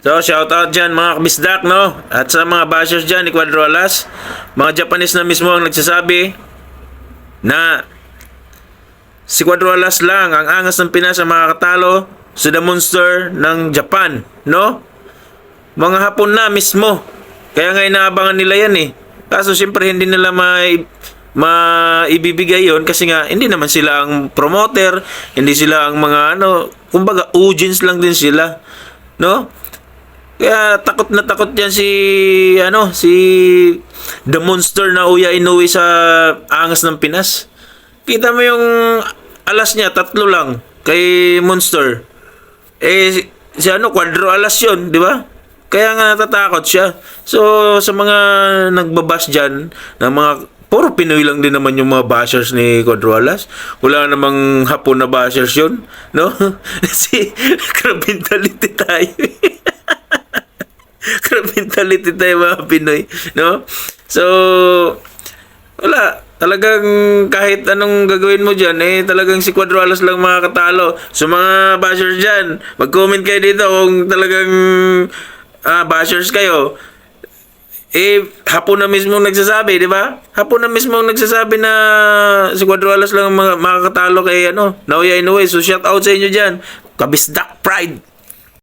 So, shout out dyan mga kabisdak, no? At sa mga bashers dyan ni Quadrolas, mga Japanese na mismo ang nagsasabi na si Quadrolas lang ang angas ng Pinas ang makakatalo sa The Monster ng Japan, no? Mga hapon na mismo. Kaya nga inaabangan nila yan eh. Kaso siyempre hindi nila may maibibigay yon kasi nga hindi naman sila ang promoter, hindi sila ang mga ano, kumbaga audience lang din sila, no? Kaya takot na takot yan si ano si The Monster na Uya Inoue sa angas ng Pinas. Kita mo yung alas niya tatlo lang kay Monster. Eh si, ano quadro alas yun, di ba? Kaya nga natatakot siya. So sa mga nagbabas diyan ng mga puro Pinoy lang din naman yung mga bashers ni Quadrolas. Wala namang hapon na bashers yun. No? si crab tayo. crab mentality tayo mga Pinoy. No? So, wala. Talagang kahit anong gagawin mo dyan, eh talagang si Quadrolas lang makakatalo. So mga bashers dyan, mag-comment kayo dito kung talagang ah, bashers kayo. Eh, hapon na mismo nagsasabi, di ba? Hapon na mismo nagsasabi na si Quadrolas lang ang makakatalo kay ano, Naoya Inoue. So shout out sa inyo dyan. Kabisdak Pride.